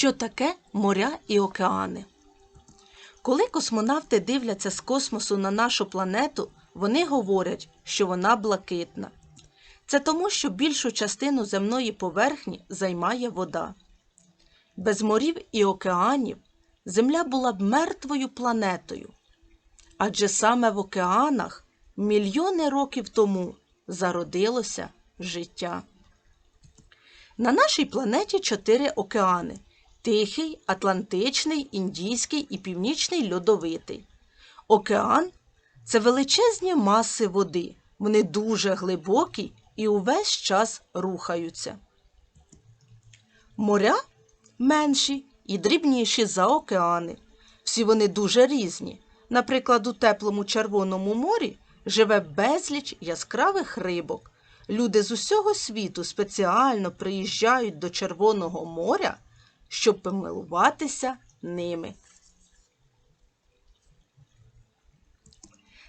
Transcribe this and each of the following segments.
Що таке моря і океани? Коли космонавти дивляться з космосу на нашу планету, вони говорять, що вона блакитна. Це тому, що більшу частину земної поверхні займає вода. Без морів і океанів Земля була б мертвою планетою. Адже саме в океанах мільйони років тому зародилося життя. На нашій планеті чотири океани: Тихий, Атлантичний, Індійський і Північний льодовитий. Океан це величезні маси води. Вони дуже глибокі і увесь час рухаються. Моря менші і дрібніші за океани. Всі вони дуже різні. Наприклад, у теплому Червоному морі живе безліч яскравих рибок. Люди з усього світу спеціально приїжджають до Червоного моря, щоб помилуватися ними.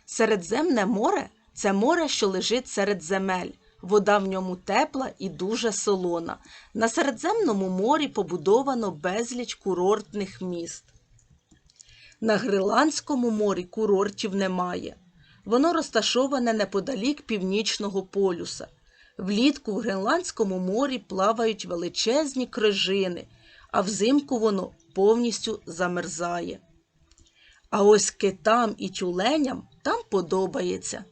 Середземне море це море, що лежить серед земель. Вода в ньому тепла і дуже солона. На Середземному морі побудовано безліч курортних міст. На Гриландському морі курортів немає. Воно розташоване неподалік північного полюса. Влітку в Гренландському морі плавають величезні крижини, а взимку воно повністю замерзає. А ось китам і тюленям там подобається.